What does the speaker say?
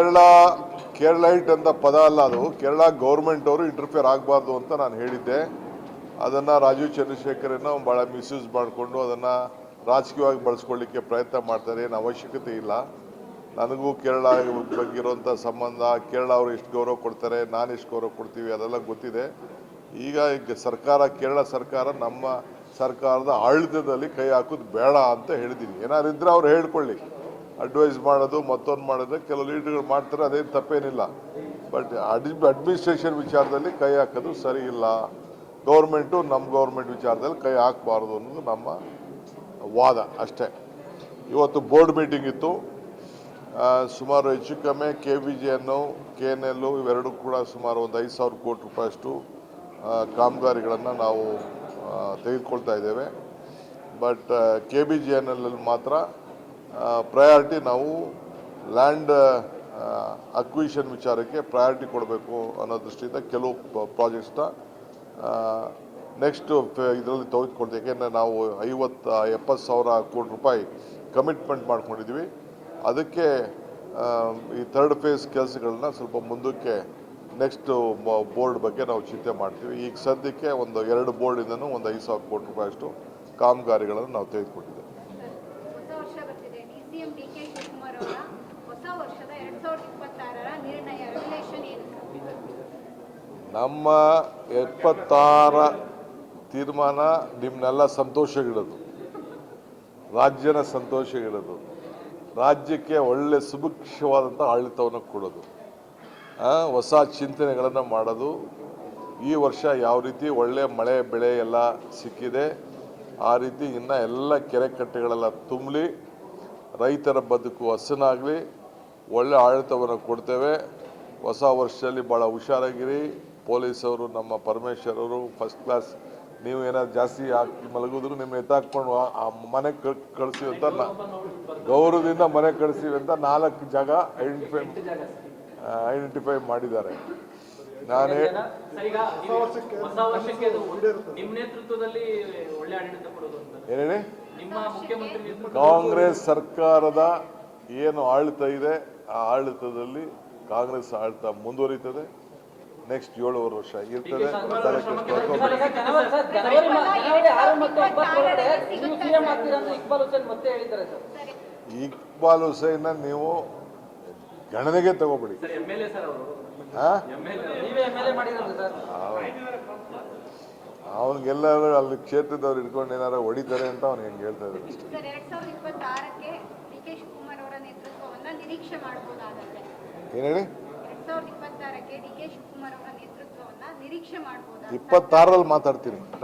ಕೇರಳ ಕೇರಳೈಟ್ ಅಂತ ಪದ ಅಲ್ಲ ಅದು. ಕೇರಳ ಗೌರ್ಮೆಂಟ್ ಅವರು ಇಂಟರ್ಫಿಯರ್ ಆಗಬಾರ್ದು ಅಂತ ನಾನು ಹೇಳಿದ್ದೆ. ಅದನ್ನು ರಾಜೀವ್ ಚಂದ್ರಶೇಖರನ್ನು ಭಾಳ ಮಿಸ್ಯೂಸ್ ಮಾಡಿಕೊಂಡು ಅದನ್ನು ರಾಜಕೀಯವಾಗಿ ಬಳಸ್ಕೊಳ್ಳಿಕ್ಕೆ ಪ್ರಯತ್ನ ಮಾಡ್ತಾರೆ. ಏನು ಅವಶ್ಯಕತೆ ಇಲ್ಲ. ನನಗೂ ಕೇರಳ ಬಗ್ಗೆ ಇರುವಂಥ ಸಂಬಂಧ, ಕೇರಳ ಅವರು ಎಷ್ಟು ಗೌರವ ಕೊಡ್ತಾರೆ, ನಾನು ಎಷ್ಟು ಗೌರವ ಕೊಡ್ತೀವಿ, ಅದೆಲ್ಲ ಗೊತ್ತಿದೆ. ಈಗ ಈಗ ಸರ್ಕಾರ, ಕೇರಳ ಸರ್ಕಾರ ನಮ್ಮ ಸರ್ಕಾರದ ಆಡಳಿತದಲ್ಲಿ ಕೈ ಹಾಕೋದು ಬೇಡ ಅಂತ ಹೇಳಿದ್ದೀನಿ. ಏನಾದ್ರಿದ್ರೆ ಅವ್ರು ಹೇಳ್ಕೊಳ್ಳಿ. ಅಡ್ವೈಸ್ ಮಾಡೋದು ಮತ್ತೊಂದು ಮಾಡೋದು ಕೆಲವು ಲೀಡರ್ಗಳು ಮಾಡ್ತಾರೆ ಅದೇನು ತಪ್ಪೇನಿಲ್ಲ. ಬಟ್ ಅಡ್ ಅಡ್ಮಿನಿಸ್ಟ್ರೇಷನ್ ವಿಚಾರದಲ್ಲಿ ಕೈ ಹಾಕೋದು ಸರಿ ಇಲ್ಲ. ಗೌರ್ಮೆಂಟು ನಮ್ಮ ಗೌರ್ಮೆಂಟ್ ವಿಚಾರದಲ್ಲಿ ಕೈ ಹಾಕಬಾರ್ದು ಅನ್ನೋದು ನಮ್ಮ ವಾದ ಅಷ್ಟೇ. ಇವತ್ತು ಬೋರ್ಡ್ ಮೀಟಿಂಗ್ ಇತ್ತು. ಸುಮಾರು ಹೆಚ್ಚು ಕಮ್ಮಿ K V G N K N L ಇವೆರಡು ಕೂಡ ಸುಮಾರು ಒಂದು ಐದು ಸಾವಿರ ಕೋಟಿ ರೂಪಾಯಿಯಷ್ಟು ಆ, ಕಾಮಗಾರಿಗಳನ್ನು ನಾವು ತೆಗೆದುಕೊಳ್ತಾ ಇದ್ದೇವೆ. But K B G N L ಮಾತ್ರ ಪ್ರಯಾರಿಟಿ ನಾವು ಲ್ಯಾಂಡ್ ಅಕ್ವಿಷನ್ ವಿಚಾರಕ್ಕೆ ಪ್ರಯಾರಿಟಿ ಕೊಡಬೇಕು ಅನ್ನೋ ದೃಷ್ಟಿಯಿಂದ ಕೆಲವು ಪ್ರಾಜೆಕ್ಟ್ಸ್ನ ನೆಕ್ಸ್ಟ್ ಇದರಲ್ಲಿ ತೆಗೆದುಕೊಡ್ತೀವಿ ಯಾಕೆಂದರೆ ನಾವು ಐವತ್ತು ಎಪ್ಪತ್ತು ಸಾವಿರ ಕೋಟಿ ರೂಪಾಯಿ ಕಮಿಟ್ಮೆಂಟ್ ಮಾಡ್ಕೊಂಡಿದ್ವಿ ಅದಕ್ಕೆ ಈ ಥರ್ಡ್ ಫೇಸ್ ಕೆಲಸಗಳನ್ನ ಸ್ವಲ್ಪ ಮುಂದಕ್ಕೆ ನೆಕ್ಸ್ಟ್ ಬೋರ್ಡ್ ಬಗ್ಗೆ ನಾವು ಚಿಂತೆ ಮಾಡ್ತೀವಿ. ಈಗ ಸದ್ಯಕ್ಕೆ ಒಂದು ಎರಡು ಬೋರ್ಡಿಂದನೂ ಒಂದು ಐದು ಸಾವಿರ ಕೋಟಿ ರೂಪಾಯಿಯಷ್ಟು ಕಾಮಗಾರಿಗಳನ್ನು ನಾವು ತೆಗೆದುಕೊಟ್ಟಿದ್ದೇವೆ ಹೊಸ ವರ್ಷ ಬರ್ತಿದೆ ಡಿಸಿಎಂ ಡಿ ಕೆ ಶಿವಕುಮಾರ್ ಅವರ ಹೊಸ ವರ್ಷದ ಎರಡ್ ಸಾವಿರದ ನಿರ್ಣಯ ರೆಗ್ಯುಲೇಷನ್ ಏನು? ನಮ್ಮ ಎಪ್ಪತ್ತಾರ ತೀರ್ಮಾನ ನಿಮ್ಮನ್ನೆಲ್ಲ ಸಂತೋಷಗಿಡೋದು ರಾಜ್ಯನ ಸಂತೋಷಗಿಡೋದು ರಾಜ್ಯಕ್ಕೆ ಒಳ್ಳೆ ಸುಭಿಕ್ಷವಾದಂಥ ಆಡಳಿತವನ್ನು ಕೊಡೋದು. ಹೊಸ ಚಿಂತನೆಗಳನ್ನು ಮಾಡೋದು. ಈ ವರ್ಷ ಯಾವ ರೀತಿ ಒಳ್ಳೆ ಮಳೆ, ಬೆಳೆ ಎಲ್ಲ ಸಿಕ್ಕಿದೆ, ಆ ರೀತಿ ಇನ್ನು ಎಲ್ಲ ಕೆರೆ ಕಟ್ಟೆಗಳೆಲ್ಲ ತುಂಬಲಿ. ರೈತರ ಬದುಕು ಹಸನಾಗಲಿ ಒಳ್ಳೆ ಆಡಳಿತವನ್ನು ಕೊಡ್ತೇವೆ. ಹೊಸ ವರ್ಷದಲ್ಲಿ ಭಾಳ ಹುಷಾರಾಗಿರಿ. ಪೊಲೀಸವರು ನಮ್ಮ ಪರಮೇಶ್ವರ್ ಅವರು ಫಸ್ಟ್ ಕ್ಲಾಸ್ ನೀವು ಏನಾದ್ರು ಜಾಸ್ತಿ ಹಾಕಿ ಮಲಗಿದ್ರು ನಿಮ್ಮ ಎತ್ತಾಕೊಂಡು ಆ- ಮನೆ ಕಳಿಸಿ ಅಂತ ನಾ- ಗೌರವದಿಂದ ಮನೆ ಕಳಿಸಿವಿ ಅಂತ ನಾಲ್ಕು ಜಾಗ ಐಡೆಂಟಿಫೈ ಐಡೆಂಟಿಫೈ ಮಾಡಿದ್ದಾರೆ. ನಾನು ಹೇ- ಸರ್, ಈಗ ನೀವು ಹೊಸ ವರ್ಷಕ್ಕೆ ಅದು ನಿಮ್ಮ ನೇತೃತ್ವದಲ್ಲಿ ಒಳ್ಳೆ ಆಡಳಿತ ಕೊಡೋದು ಅಂತ. ಹೇಳಿ ನಿಮ್ಮ ಮುಖ್ಯಮಂತ್ರಿ ಕಾಂಗ್ರೆಸ್ ಸರ್ಕಾರದ ಏನು ಆಳ್ತ ಇದೆ ಆ ಆಳ್ತದಲ್ಲಿ ಕಾಂಗ್ರೆಸ್ ಆಳ್ತ ಮುಂದುವರಿತದೆ ನೆಕ್ಸ್ಟ್ ಏಳುವರೆ ವರ್ಷ ಇರ್ತದೆ ಇಕ್ಬಾಲ್ ಹುಸೇನ್ ಮತ್ತೆ ಹೇಳಿದ್ದಾರೆ ಸರ್. ಇಕ್ಬಾಲ್ ಹುಸೈನ್ನ ನೀವು ಗಣನೆಗೆ ತಗೋಬಿಡಿ. ಸರ್. ಅಲ್ಲಿ ಕ್ಷೇತ್ರದವ್ರು ಇಟ್ಕೊಂಡು ಏನಾರ ಹೊಡಿತಾರೆ ಅಂತ ಅವ್ನು ಹೆಂಗ್ ಹೇಳ್ತಾ ಇದ್ರು ಅಷ್ಟೇ ಸರ್ ಎರಡ್ ಸಾವಿರದ ಇಪ್ಪತ್ತಾರಕ್ಕೆ ಡಿ ಕೆ ಶಿವಕುಮಾರ್ ಅವರ ನೇತೃತ್ವವನ್ನ ನಿರೀಕ್ಷೆ ಮಾಡಬಹುದಾಗುತ್ತೆ ಏನು ಹೇಳಿ? ಇಪ್ಪತ್ತಾರರಲ್ಲಿ ಮಾತಾಡ್ತೀನಿ.